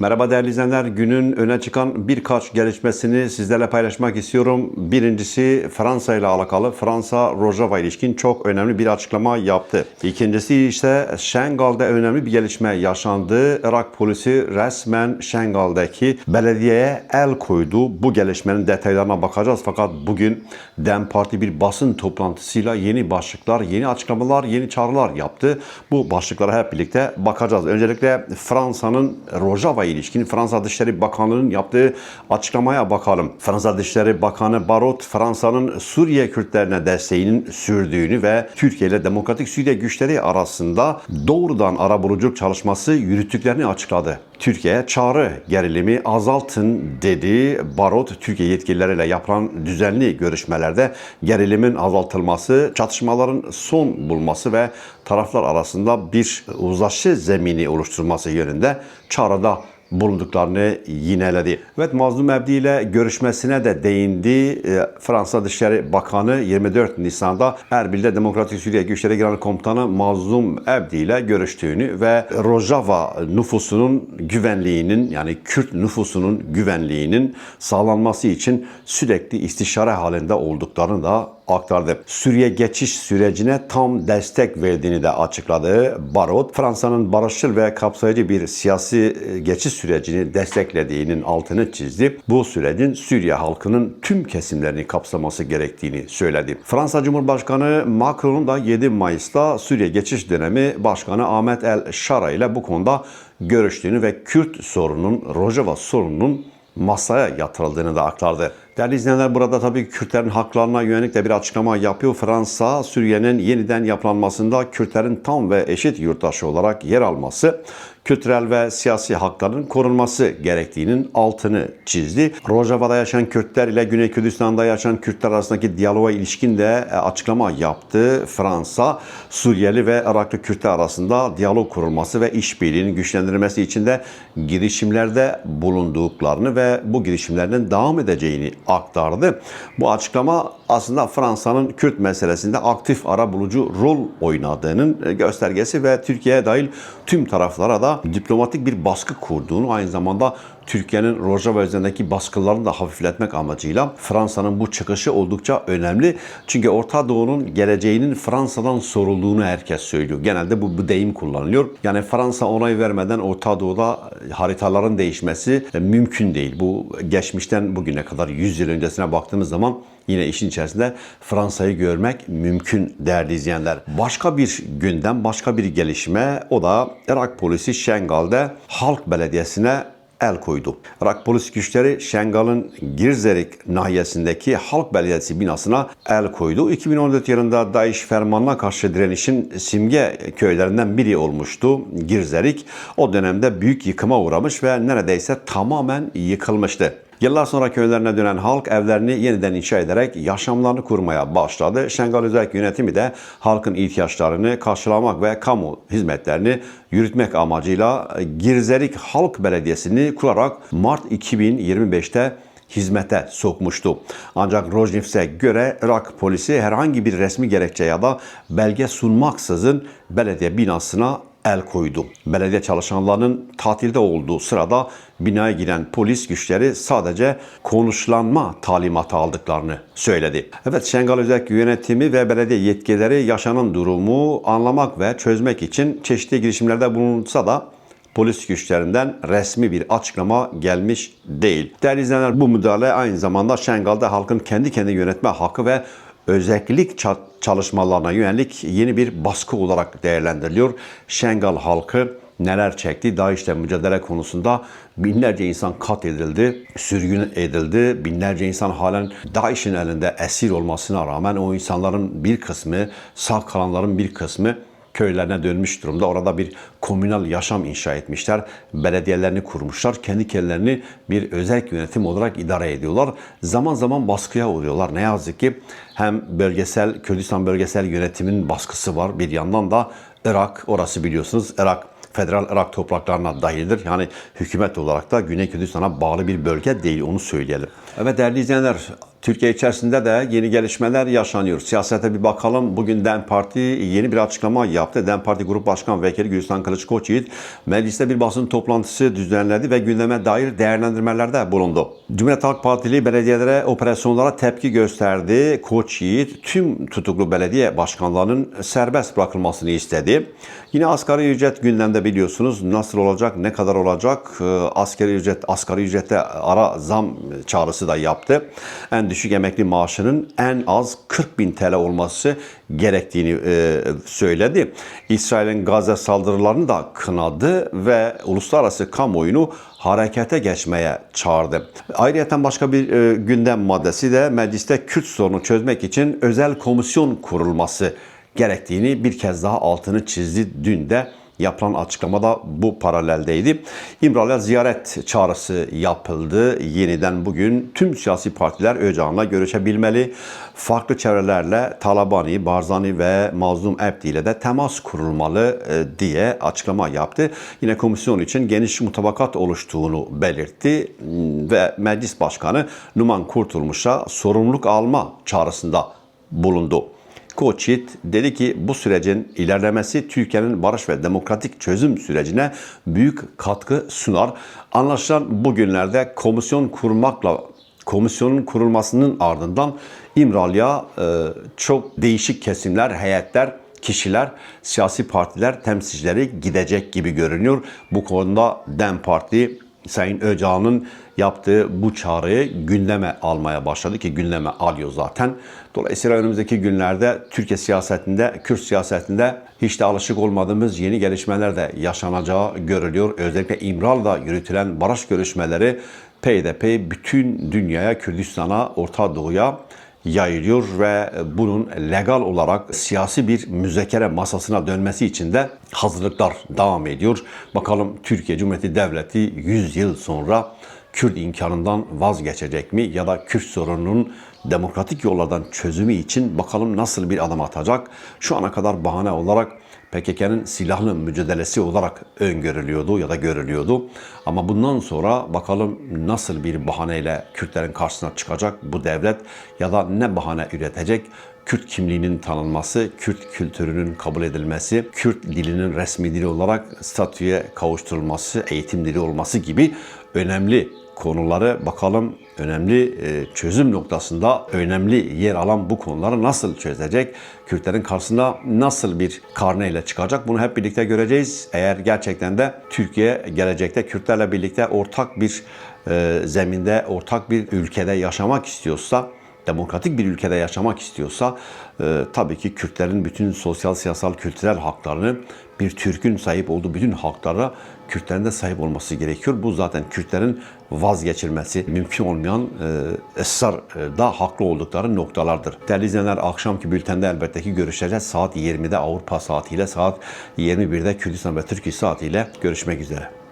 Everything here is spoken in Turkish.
Merhaba değerli izleyenler. Günün öne çıkan birkaç gelişmesini sizlerle paylaşmak istiyorum. Birincisi Fransa ile alakalı. Fransa Rojava ilişkin çok önemli bir açıklama yaptı. İkincisi ise Şengal'de önemli bir gelişme yaşandı. Irak polisi resmen Şengal'daki belediyeye el koydu. Bu gelişmenin detaylarına bakacağız. Fakat bugün DEM Parti bir basın toplantısıyla yeni başlıklar, yeni açıklamalar, yeni çağrılar yaptı. Bu başlıklara hep birlikte bakacağız. Öncelikle Fransa'nın Rojava ilişkin Fransa Dışişleri Bakanlığı'nın yaptığı açıklamaya bakalım. Fransa Dışişleri Bakanı Barot, Fransa'nın Suriye Kürtlerine desteğinin sürdüğünü ve Türkiye ile Demokratik Suriye güçleri arasında doğrudan arabuluculuk çalışması yürüttüklerini açıkladı. Türkiye çağrı gerilimi azaltın dedi. Barot, Türkiye yetkilileriyle yapılan düzenli görüşmelerde gerilimin azaltılması, çatışmaların son bulması ve taraflar arasında bir uzlaşı zemini oluşturulması yönünde çağrıda bulunduklarını yineledi. Evet Mazlum Ebdi ile görüşmesine de değindi. E, Fransa Dışişleri Bakanı 24 Nisan'da Erbil'de Demokratik Suriye Güçleri Genel Komutanı Mazlum Ebdi ile görüştüğünü ve Rojava nüfusunun güvenliğinin yani Kürt nüfusunun güvenliğinin sağlanması için sürekli istişare halinde olduklarını da aktardı. Suriye geçiş sürecine tam destek verdiğini de açıkladı. Barot, Fransa'nın barışçıl ve kapsayıcı bir siyasi e, geçiş sürecini desteklediğinin altını çizdi. Bu sürecin Suriye halkının tüm kesimlerini kapsaması gerektiğini söyledi. Fransa Cumhurbaşkanı Macron'un da 7 Mayıs'ta Suriye geçiş dönemi Başkanı Ahmet El Şara ile bu konuda görüştüğünü ve Kürt sorunun, Rojava sorununun masaya yatırıldığını da aktardı. Değerli izleyenler burada tabii Kürtlerin haklarına yönelik de bir açıklama yapıyor. Fransa, Suriye'nin yeniden yapılanmasında Kürtlerin tam ve eşit yurttaşı olarak yer alması, kültürel ve siyasi hakların korunması gerektiğinin altını çizdi. Rojava'da yaşayan Kürtler ile Güney Kürdistan'da yaşayan Kürtler arasındaki diyaloğa ilişkin de e, açıklama yaptı. Fransa, Suriyeli ve Iraklı Kürtler arasında diyalog kurulması ve işbirliğinin güçlendirilmesi için de girişimlerde bulunduklarını ve bu girişimlerden devam edeceğini aktardı. Bu açıklama aslında Fransa'nın Kürt meselesinde aktif ara bulucu rol oynadığının e, göstergesi ve Türkiye'ye dahil tüm taraflara da diplomatik bir baskı kurduğunu aynı zamanda Türkiye'nin Rojava üzerindeki baskılarını da hafifletmek amacıyla Fransa'nın bu çıkışı oldukça önemli. Çünkü Orta Doğu'nun geleceğinin Fransa'dan sorulduğunu herkes söylüyor. Genelde bu, bu deyim kullanılıyor. Yani Fransa onay vermeden Orta Doğu'da haritaların değişmesi e, mümkün değil. Bu geçmişten bugüne kadar 100 yıl öncesine baktığımız zaman yine işin içerisinde Fransa'yı görmek mümkün değerli izleyenler. Başka bir gündem, başka bir gelişme o da Irak polisi Şengal'de Halk Belediyesi'ne el koydu. Irak polis güçleri Şengal'ın Girzerik nahiyesindeki Halk Belediyesi binasına el koydu. 2014 yılında DAEŞ fermanına karşı direnişin simge köylerinden biri olmuştu Girzerik. O dönemde büyük yıkıma uğramış ve neredeyse tamamen yıkılmıştı. Yıllar sonra köylerine dönen halk evlerini yeniden inşa ederek yaşamlarını kurmaya başladı. Şengal Özel Yönetimi de halkın ihtiyaçlarını karşılamak ve kamu hizmetlerini yürütmek amacıyla Girzerik Halk Belediyesi'ni kurarak Mart 2025'te hizmete sokmuştu. Ancak Rojnifs'e göre Irak polisi herhangi bir resmi gerekçe ya da belge sunmaksızın belediye binasına el koydu. Belediye çalışanlarının tatilde olduğu sırada binaya giren polis güçleri sadece konuşlanma talimatı aldıklarını söyledi. Evet Şengal Özel Yönetimi ve belediye yetkilileri yaşanan durumu anlamak ve çözmek için çeşitli girişimlerde bulunsa da polis güçlerinden resmi bir açıklama gelmiş değil. Değerli izleyenler bu müdahale aynı zamanda Şengal'da halkın kendi kendini yönetme hakkı ve özellik çalışmalarına yönelik yeni bir baskı olarak değerlendiriliyor. Şengal halkı neler çekti? DAEŞ'le mücadele konusunda binlerce insan katledildi, sürgün edildi. Binlerce insan halen DAEŞ'in elinde esir olmasına rağmen o insanların bir kısmı, sağ kalanların bir kısmı köylerine dönmüş durumda. Orada bir komünal yaşam inşa etmişler. Belediyelerini kurmuşlar. Kendi kendilerini bir özel yönetim olarak idare ediyorlar. Zaman zaman baskıya uğruyorlar. Ne yazık ki hem bölgesel, Kürdistan bölgesel yönetimin baskısı var. Bir yandan da Irak, orası biliyorsunuz Irak federal Irak topraklarına dahildir. Yani hükümet olarak da Güney Kürdistan'a bağlı bir bölge değil onu söyleyelim. Evet değerli izleyenler Türkiye içerisinde de yeni gelişmeler yaşanıyor. Siyasete bir bakalım. Bugün DEM Parti yeni bir açıklama yaptı. DEM Parti Grup Başkan Vekili Gülistan Kılıç Koçyiğit mecliste bir basın toplantısı düzenledi ve gündeme dair değerlendirmelerde bulundu. Cumhuriyet Halk Partili belediyelere, operasyonlara tepki gösterdi. Koçyiğit tüm tutuklu belediye başkanlarının serbest bırakılmasını istedi. Yine asgari ücret gündemde biliyorsunuz. Nasıl olacak, ne kadar olacak? Ee, Asgari ücret, asgari ücrette ara zam çağrısı da yaptı. En düşük emekli maaşının en az 40 bin TL olması gerektiğini e, söyledi. İsrail'in Gazze saldırılarını da kınadı ve uluslararası kamuoyunu harekete geçmeye çağırdı. Ayrıca başka bir e, gündem maddesi de mecliste Kürt sorunu çözmek için özel komisyon kurulması gerektiğini bir kez daha altını çizdi dün de yapılan açıklamada bu paraleldeydi. İmralı'ya ziyaret çağrısı yapıldı. Yeniden bugün tüm siyasi partiler Öcalan'la görüşebilmeli. Farklı çevrelerle Talabani, Barzani ve Mazlum Ebdi ile de temas kurulmalı e, diye açıklama yaptı. Yine komisyon için geniş mutabakat oluştuğunu belirtti Hmm, ve Meclis Başkanı Numan Kurtulmuş'a sorumluluk alma çağrısında bulundu. Koçit dedi ki bu sürecin ilerlemesi Türkiye'nin barış ve demokratik çözüm sürecine büyük katkı sunar. Anlaşılan bugünlerde komisyon kurmakla komisyonun kurulmasının ardından İmralı'ya e, çok değişik kesimler, heyetler, kişiler, siyasi partiler temsilcileri gidecek gibi görünüyor. Bu konuda DEM Parti Sayın Öcalan'ın yaptığı bu çağrıyı gündeme almaya başladı ki gündeme alıyor zaten. Dolayısıyla önümüzdeki günlerde Türkiye siyasetinde, Kürt siyasetinde hiç de alışık olmadığımız yeni gelişmeler de yaşanacağı görülüyor. Özellikle İmralı'da yürütülen barış görüşmeleri peyderpey bütün dünyaya, Kürdistan'a, Orta Doğu'ya yayılıyor ve bunun legal olarak siyasi bir müzekere masasına dönmesi için de hazırlıklar devam ediyor. Bakalım Türkiye Cumhuriyeti Devleti 100 yıl sonra Kürt imkanından vazgeçecek mi ya da Kürt sorununun demokratik yollardan çözümü için bakalım nasıl bir adım atacak. Şu ana kadar bahane olarak PKK'nın silahlı mücadelesi olarak öngörülüyordu ya da görülüyordu. Ama bundan sonra bakalım nasıl bir bahaneyle Kürtlerin karşısına çıkacak bu devlet ya da ne bahane üretecek? Kürt kimliğinin tanınması, Kürt kültürünün kabul edilmesi, Kürt dilinin resmi dili olarak statüye kavuşturulması, eğitim dili olması gibi önemli konuları bakalım önemli e, çözüm noktasında önemli yer alan bu konuları nasıl çözecek? Kürtlerin karşısında nasıl bir karneyle çıkacak? Bunu hep birlikte göreceğiz. Eğer gerçekten de Türkiye gelecekte Kürtlerle birlikte ortak bir e, zeminde, ortak bir ülkede yaşamak istiyorsa demokratik bir ülkede yaşamak istiyorsa e, tabii ki Kürtlerin bütün sosyal, siyasal, kültürel haklarını bir Türk'ün sahip olduğu bütün haklara Kürtlerin de sahip olması gerekiyor. Bu zaten Kürtlerin vazgeçilmesi mümkün olmayan e, ısrarda haklı oldukları noktalardır. Değerli izleyenler akşamki bültende elbette ki görüşeceğiz. Saat 20'de Avrupa saatiyle saat 21'de Kürdistan ve Türkiye saatiyle görüşmek üzere.